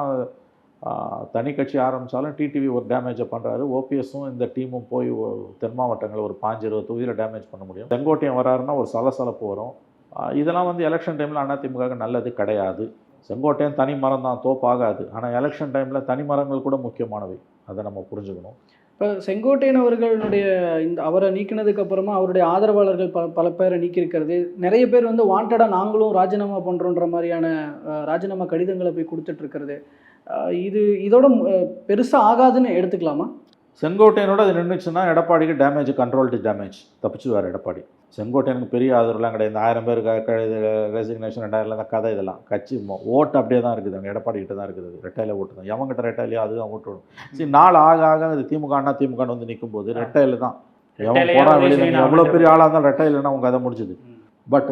தனி கட்சி ஆரம்பித்தாலும் டிடிவி ஒரு டேமேஜை பண்ணுறாரு ஓபிஎஸும் இந்த டீமும் போய் தென் மாவட்டங்களில் ஒரு பாஞ்சு இருபது தொகுதியில் டேமேஜ் பண்ண முடியும். செங்கோட்டையன் வராருன்னா ஒரு சலசலப்பு வரும். இதெல்லாம் வந்து எலெக்ஷன் டைமில் அதிமுக நல்லது கிடையாது. செங்கோட்டையன் தனி மரம் தான் தோப்பாகாது. ஆனால் எலெக்ஷன் டைமில் தனி மரங்கள் கூட முக்கியமானவை. அதை நம்ம புரிஞ்சுக்கணும். இப்போ செங்கோட்டையன் அவர்களுடைய இந்த அவரை நீக்கினதுக்கு அப்புறமா அவருடைய ஆதரவாளர்கள் பல பல பேரை நீக்கியிருக்கிறது. நிறைய பேர் வந்து வாண்டடாக நாங்களும் ராஜினாமா பண்ணுறோன்ற மாதிரியான ராஜினாமா கடிதங்களை போய் கொடுத்துட்ருக்கிறது இது இதோட பெருசாக ஆகாதுன்னு எடுத்துக்கலாமா? செங்கோட்டையனோட அது நின்றுச்சுன்னா எடப்பாடிக்கு டேமேஜ் கண்ட்ரோல்டு டேமேஜ் தப்பிச்சுவார் எடப்பாடி. செங்கோட்டையனுக்கு பெரிய ஆதரவுலாம் கிடையாது. இந்த ஆயிரம் பேர் ரெசிக்னேஷன் ரெண்டாயிரம் தான் கதை இதெல்லாம். கட்சி ஓட்டு அப்படியே தான் இருக்குது. அங்கே எடப்பாடி கிட்ட தான் இருக்குது ரெட்டையில ஓட்டு தான். எவங்கிட்ட ரெட்டையிலையோ அதுதான் ஓட்டு விடும். சரி நாள் ஆக ஆக அது திமுக அண்ணா திமுகன்னு வந்து நிற்கும் போது ரெட்டையில தான். எவன் உதவி வெளியில் எவ்வளோ பெரிய ஆளாக இருந்தாலும் ரெட்டையிலன்னா உங்க கதை முடிஞ்சுது. ம். பட்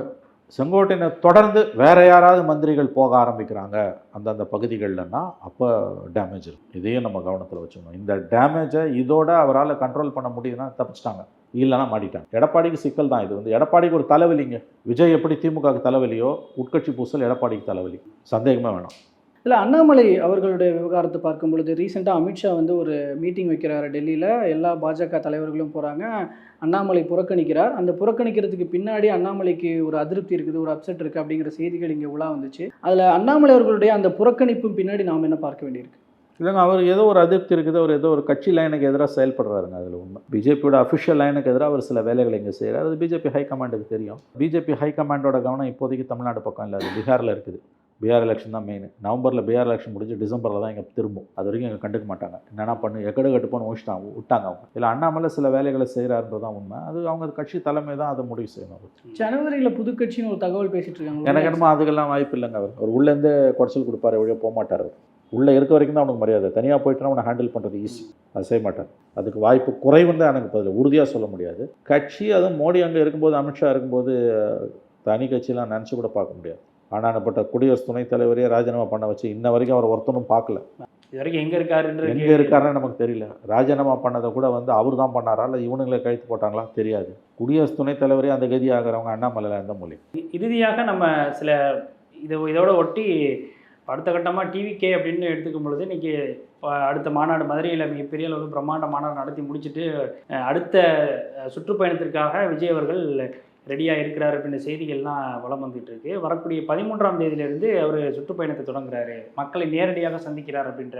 செங்கோட்டையனை தொடர்ந்து வேற யாராவது மந்திரிகள் போக ஆரம்பிக்கிறாங்க அந்தந்த பகுதிகள்லன்னா அப்போ டேமேஜ் இருக்கும். இதையும் நம்ம கவனத்தில் வச்சுக்கணும். இந்த டேமேஜை இதோட அவரால் கண்ட்ரோல் பண்ண முடியுதுன்னா தப்பிச்சிட்டாங்க. இல்லைன்னா மாட்டிட்டாங்க. எடப்பாடிக்கு சிக்கல் தான் இது வந்து. எடப்பாடிக்கு ஒரு தலைவலிங்க. விஜய் எப்படி திமுகவுக்கு தலைவலியோ உட்கட்சி பூசல் எடப்பாடிக்கு தலைவலி. சந்தேகமே வேணாம். இல்லை அண்ணாமலை அவர்களுடைய விவகாரத்தை பார்க்கும் பொழுது ரீசெண்டாக அமித்ஷா வந்து ஒரு மீட்டிங் வைக்கிறாரு டெல்லியில். எல்லா பாஜக தலைவர்களும் போகிறாங்க அண்ணாமலை புறக்கணிக்கிறார். அந்த புறக்கணிக்கிறதுக்கு பின்னாடி அண்ணாமலைக்கு ஒரு அதிருப்தி இருக்குது ஒரு அப்செட் இருக்குது அப்படிங்கிற செய்திகள் இங்கே உலா வந்துச்சு. அதில் அண்ணாமலை அவர்களுடைய அந்த புறக்கணிப்பும் பின்னாடி நாம் என்ன பார்க்க வேண்டியிருக்கு? இல்லைங்க அவர் ஏதோ ஒரு அதிருப்தி இருக்குது. அவர் ஏதோ ஒரு கட்சி லைனுக்கு எதிராக செயல்படுறாருங்க அதில் உண்மை. பிஜேபியோட அஃபிஷியல் லைனுக்கு எதிராக அவர் சில வேலைகளை இங்கே செய்கிறார் அது பிஜேபி ஹைகமாண்டுக்கு தெரியும். பிஜேபி ஹைகமாண்டோட கவனம் இப்போதைக்கு தமிழ்நாடு பக்கம் இல்லை. அது பீகாரில் இருக்குது. பீகார் எலெக்ஷன் தான் மெயின் நவம்பரில் பீகார் எலெக்ஷன் முடிஞ்சு டிசம்பரில் தான் இங்கே திரும்பும். அது வரைக்கும் இங்கே கண்டுக்க மாட்டாங்க. என்னென்னா பண்ணு எக்கடு கட்டுப்போன்னு ஊசிட்டாங்க விட்டாங்க அவங்க. இல்லை அண்ணாமலை சில வேலைகளை செய்கிறாருன்றது தான் உண்மை. அது அவங்க கட்சி தலைமை தான் அதை முடிவு செய்யணும். ஜனவரியில் புதுக்கட்சின்னு ஒரு தகவல் பேசிட்டு எனக்கு இருக்காங்க என்னமோ அதுக்கெல்லாம் வாய்ப்பு இல்லைங்க அவர். அவர் உள்ளேருந்து குறைச்சல் கொடுப்பாரு வழியாக போக மாட்டார் அவர். உள்ளே இருக்க வரைக்கும் தான் அவனுக்கு மரியாதை. தனியாக போயிட்டுனா அவனை ஹேண்டில் பண்ணுறது ஈஸி அது செய்ய மாட்டார். அதுக்கு வாய்ப்பு குறைவுன்னு தான் எனக்கு பதில். உறுதியாக சொல்ல முடியாது. கட்சி அதுவும் மோடி அங்கே இருக்கும்போது அமித்ஷா இருக்கும்போது தனி கட்சியெலாம் நினச்சி கூட பார்க்க முடியாது. ஆனானப்பட்ட குடியரசு துணைத் தலைவரையே ராஜினாமா பண்ண வச்சு இன்ன வரைக்கும் அவர் ஒருத்தனும் பார்க்கல. இது வரைக்கும் எங்க இருக்காருன்ற எங்கே இருக்காருன்னு நமக்கு தெரியல. ராஜினாமா பண்ணதை கூட வந்து அவர் தான் பண்ணாரா? இல்லை இவனுங்களே கழித்து போட்டாங்களா? தெரியாது. குடியரசு துணைத் தலைவரே அந்த கதி ஆகிறவங்க அண்ணாமலையில் எந்த மொழி இறுதியாக நம்ம சில இது இதோட ஒட்டி அடுத்த கட்டமாக டிவிகே அப்படின்னு எடுத்துக்கும் பொழுது இன்னைக்கு அஹ், அடுத்த மாநாடு மதுரையில் மிகப்பெரிய அளவில் பிரம்மாண்ட மாநாடு நடத்தி முடிச்சுட்டு அடுத்த சுற்றுப்பயணத்திற்காக விஜய் அவர்கள் ரெடியாக இருக்கிறார் அப்படின்ற செய்திகள்லாம் வலம் வந்துட்டு இருக்கு. வரக்கூடிய பதிமூன்றாம் தேதியிலிருந்து அவர் சுற்றுப்பயணத்தை தொடங்குறாரு. மக்களை நேரடியாக சந்திக்கிறார் அப்படின்ற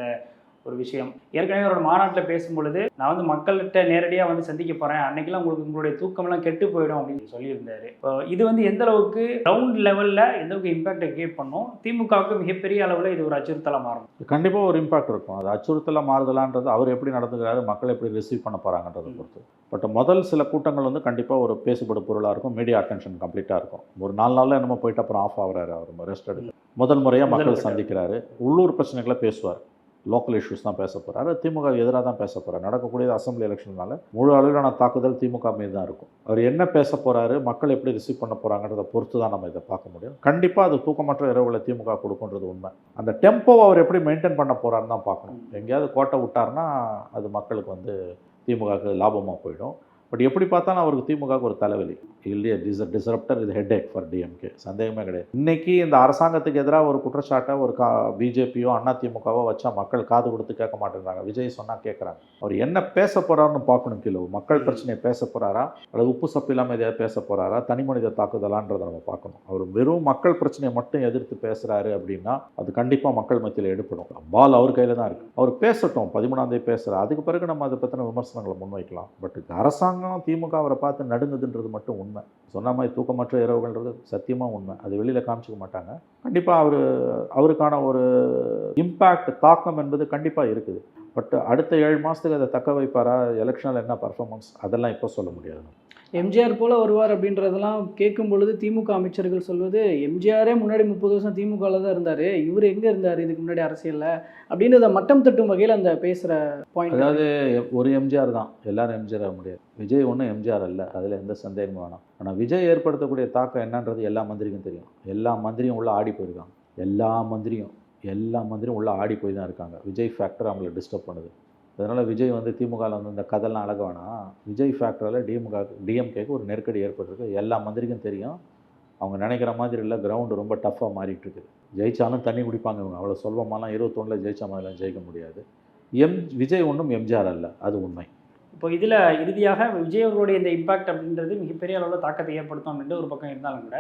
ஒரு விஷயம். ஏற்கனவே அவரோட மாநாட்டில் பேசும்பொழுது நான் வந்து மக்கள்கிட்ட நேரடியாக வந்து சந்திக்க போகிறேன் அன்னைக்கெல்லாம் உங்களுக்கு உங்களுடைய தூக்கமெல்லாம் கெட்டு போயிடும் அப்படின்னு சொல்லியிருந்தாரு. இப்போ இது வந்து எந்த அளவுக்கு கிரவுண்ட் லெவலில் எந்த அளவுக்கு இம்பாக்டை கிரியேட் பண்ணும்? திமுகவுக்கு மிகப்பெரிய அளவில் இது ஒரு அச்சுறுத்தலாக மாறும். கண்டிப்பாக ஒரு இம்பாக்ட் இருக்கும். அது அச்சுறுத்தலாக மாறுதலான்றது அவர் எப்படி நடந்துக்கிறாரு மக்கள் எப்படி ரிசீவ் பண்ண போகிறாங்கன்றதை பொறுத்து. பட் முதல் சில கூட்டங்கள் வந்து கண்டிப்பாக ஒரு பேசுபடு பொருளாக இருக்கும் மீடியா அட்டென்ஷன் கம்ப்ளீட்டாக இருக்கும். ஒரு நாலு நாளில் என்னமோ போயிட்டு அப்புறம் ஆஃப் ஆகுறாரு அவர் ரெஸ்ட் எடுத்து முதல் முறையாக மக்கள். சந்திக்கிறாரு. உள்ளூர் பிரச்சனைகளை பேசுவார். லோக்கல் இஷ்யூஸ் தான் பேச போகிறாரு திமுக எதிராக தான் பேச போகிறார் நடக்கக்கூடியது அசம்பிளி எலெக்ஷனால முழு அளவிலான தாக்குதல் திமுக மீது தான் இருக்கும். அவர் என்ன பேச போகிறாரு மக்கள் எப்படி ரிசீவ் பண்ண போகிறாங்கன்றத பொறுத்து தான் நம்ம இதை பார்க்க முடியும். கண்டிப்பாக அது தூக்கமற்ற இரவுகளை திமுக கொடுக்குன்றது உண்மை. அந்த டெம்போவை அவர் எப்படி மெயின்டைன் பண்ண போறாருன்னு தான் பார்க்கணும். எங்கேயாவது கோட்டை விட்டாருன்னா அது மக்களுக்கு வந்து திமுகவுக்கு லாபமாக போயிடும். பட் எப்படி பார்த்தாலும் அவருக்கு திமுகவுக்கு ஒரு தலைவலி. இல்லையே டிஸ் டிசரப்டர் இது ஹெட் ஃபார் டிஎம்கே சந்தேகமே கிடையாது. இன்னைக்கு இந்த அரசாங்கத்துக்கு எதிராக ஒரு குற்றச்சாட்டை ஒரு கா பிஜேபியோ அண்ணா திமுகவோ வச்சா மக்கள் காது கொடுத்து கேட்க மாட்டேங்கிறாங்க விஜய் சொன்னால் கேட்குறாங்க. அவர் என்ன பேச போறாருன்னு பார்க்கணும் கிலோ மக்கள் பிரச்சனையை பேச போறாரா? அல்லது உப்பு சப்பு இல்லாமல் எதையாவது பேச போறாரா? தனி மனித தாக்குதலான்றதை நம்ம பார்க்கணும். அவர் வெறும் மக்கள் பிரச்சனையை மட்டும் எதிர்த்து பேசுறாரு அப்படின்னா அது கண்டிப்பாக மக்கள் மத்தியில் எடுப்படும் பால் அவர் கையில் தான் இருக்கு. அவர் பேசட்டும். பதிமூணாம் தேதி பேசுகிறார் அதுக்கு பிறகு நம்ம அதை பற்றின விமர்சனங்களை முன்வைக்கலாம். பட் அரசாங்கம் திமுக அவரை பார்த்து நடுங்குதுன்றது மட்டும் உண்மை. சொன்ன மாதிரி தூக்கமற்ற இரவுகள்ன்றது சத்தியமாக உண்மை. அது வெளியில் காமிச்சிக்க மாட்டாங்க. கண்டிப்பாக அவர் அவருக்கான ஒரு இம்பேக்ட் தாக்கம் என்பது கண்டிப்பாக இருக்குது. பட் அடுத்த ஏழு மாதத்துக்கு அதை தக்க வைப்பாரா? எலெக்ஷனில் என்ன பர்ஃபார்மன்ஸ் அதெல்லாம் இப்போ சொல்ல முடியாது. எம்ஜிஆர் போல வருவார் அப்படின்றதெல்லாம் கேட்கும் பொழுது திமுக அமைச்சர்கள் சொல்வது எம்ஜிஆரே முன்னாடி முப்பது வருஷம் திமுகவில் தான் இருந்தார் இவர் எங்கே இருந்தார் இதுக்கு முன்னாடி அரசியலில்? அப்படின்றத மட்டம் தட்டும் வகையில் அந்த பேசுகிற பாயிண்ட் அதாவது ஒரு எம்ஜிஆர் தான். எல்லாரும் எம்ஜிஆர் ஆக முடியாது. விஜய் ஒன்றும் எம்ஜிஆர் அல்ல. அதில் எந்த சந்தேகமும் வேணாம். ஆனால் விஜய் ஏற்படுத்தக்கூடிய தாக்கம் என்னன்றது எல்லா மந்திரிக்கும் தெரியும். எல்லா மந்திரியும் உள்ள ஆடி போயிருக்காங்க. எல்லா மந்திரியும். எல்லா மந்திரியும் உள்ளே ஆடி போய் தான் இருக்காங்க. விஜய் ஃபேக்டர் அவங்கள டிஸ்டர்ப் பண்ணுது. அதனால் விஜய் வந்து திமுகவில் வந்து இந்த கதெல்லாம் அழக வேணாம். விஜய் ஃபேக்டரில் டிமுக டிஎம்கேக்கு ஒரு நெருக்கடி ஏற்பட்டிருக்கு. எல்லா மந்திரிக்கும் தெரியும். அவங்க நினைக்கிற மாதிரி இல்லை கிரவுண்டு ரொம்ப டஃப்பாக மாறிட்டு இருக்குது. ஜெயித்தாலும் தண்ணி குடிப்பாங்க இவங்க. அவ்வளோ சொல்வமாலாம் இருபத்தொன்னில் ஜெயிச்ச மாதிரிலாம் ஜெயிக்க முடியாது. எம் விஜய் ஒன்றும் எம்ஜிஆர் அல்ல. அது உண்மை. இப்போ இதில் இறுதியாக விஜய் அவர்களுடைய இந்த இம்பாக்ட் அப்படின்றது மிகப்பெரிய அளவில் தாக்கத்தை ஏற்படுத்தும் அப்படின்ற ஒரு பக்கம் இருந்தாலும் கூட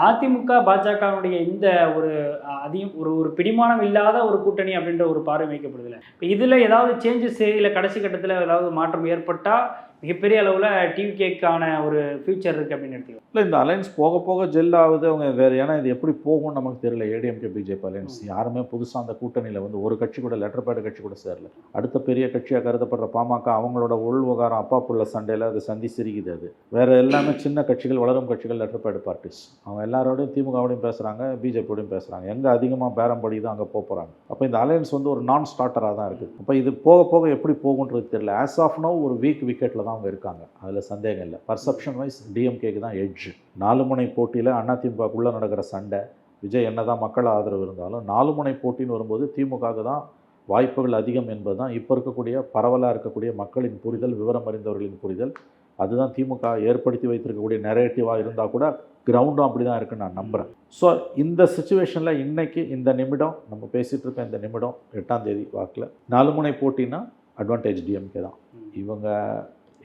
அதிமுக பாஜகவுடைய இந்த ஒரு அதிகம் ஒரு ஒரு பிடிமானம் இல்லாத ஒரு கூட்டணி அப்படின்ற ஒரு பார்வை வைக்கப்படுதில்லை இப்போ இதில் ஏதாவது சேஞ்சஸ் இல்லை கடைசி கட்டத்தில் ஏதாவது மாற்றம் ஏற்பட்டால் மிகப்பெரிய அளவில் டிவிகேக்கான ஒரு ஃபியூச்சர் இருக்குது அப்படின்னு எடுத்துக்கலாம். இல்லை இந்த அலைன்ஸ் போக போக ஜெல் ஆகுது அவங்க வேறு ஏன்னா இது எப்படி போகும்னு நமக்கு தெரியல ஏடிஎம்கே பிஜேபி அலைன்ஸ் யாருமே புதுசாக அந்த கூட்டணியில் வந்து ஒரு கட்சி கூட லெட்டர் பேட் கட்சி கூட சேரல. அடுத்த பெரிய கட்சியாக கருதப்படுற பாமக அவங்களோட உள் விவகாரம் அப்பா புள்ள சண்டையில் அது சந்தி சிரிக்குது அது. வேறு எல்லாமே சின்ன கட்சிகள் வளரும் கட்சிகள் லெட்டர் பேட் பார்ட்டிஸ் அவங்க எல்லாரோடையும் திமுகவோடையும் பேசுகிறாங்க பிஜேபியோடையும் பேசுகிறாங்க எங்கே அதிகமாக பேரம் படிதோ அங்கே போக போகிறாங்க அப்போ இந்த அலையன்ஸ் வந்து ஒரு நான் ஸ்டார்டராக தான் இருக்குது அப்போ இது போக போக எப்படி போகுன்றது தெரியல. ஆஸ் ஆஃப் நோ ஒரு வீக் விக்கெட்டில் தான் அவங்க இருக்காங்க. அதில் சந்தேகம் இல்லை. பர்செப்ஷன் வைஸ் டிஎம்கேக்கு தான் எட்ஜ் நாலு முனை போட்டியில் அதிமுகக்குள்ளே நடக்கிற சண்டை விஜய் என்னதான் மக்கள் ஆதரவு இருந்தாலும் நாலு முனை போட்டின்னு வரும்போது திமுகவுக்கு தான் வாய்ப்புகள் அதிகம் என்பது தான் இப்போ இருக்கக்கூடிய பரவலாக இருக்கக்கூடிய மக்களின் புரிதல் விவரம் அறிந்தவர்களின் புரிதல். அதுதான் திமுக ஏற்படுத்தி வைத்திருக்கக்கூடிய நெரேட்டிவாக இருந்தால் கூட கிரவுண்டும் அப்படி தான் இருக்குன்னு நான் நம்புகிறேன் ஸோ இந்த சுச்சுவேஷனில் இன்னைக்கு இந்த நிமிடம் நம்ம பேசிகிட்டு இருக்க இந்த நிமிடம் எட்டாம் தேதி வாக்கில் நாலு முனை போட்டினா அட்வான்டேஜ் டிஎம்கே தான். இவங்க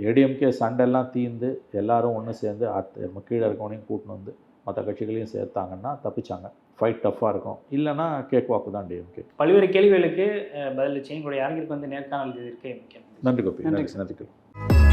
ஏடிஎம்கே சண்டைலாம் தீர்ந்து எல்லாரும் ஒன்று சேர்ந்து அத்த கீழே இருக்கவனையும் கூட்டின்னு வந்து மற்ற கட்சிகளையும் சேர்த்தாங்கன்னா தப்பிச்சாங்க. ஃபைட் டஃப்பாக இருக்கும். இல்லைன்னா கேக் வாக்கு தான் டிஎம்கே பல்வேறு கேள்விகளுக்கு பதிலளிச்சு எங்களுடைய அரங்கிற்கு வந்து நேர்காணல் செய்திருக்கேன் நன்றி கோபி. நன்றி. நன்றி நன்றி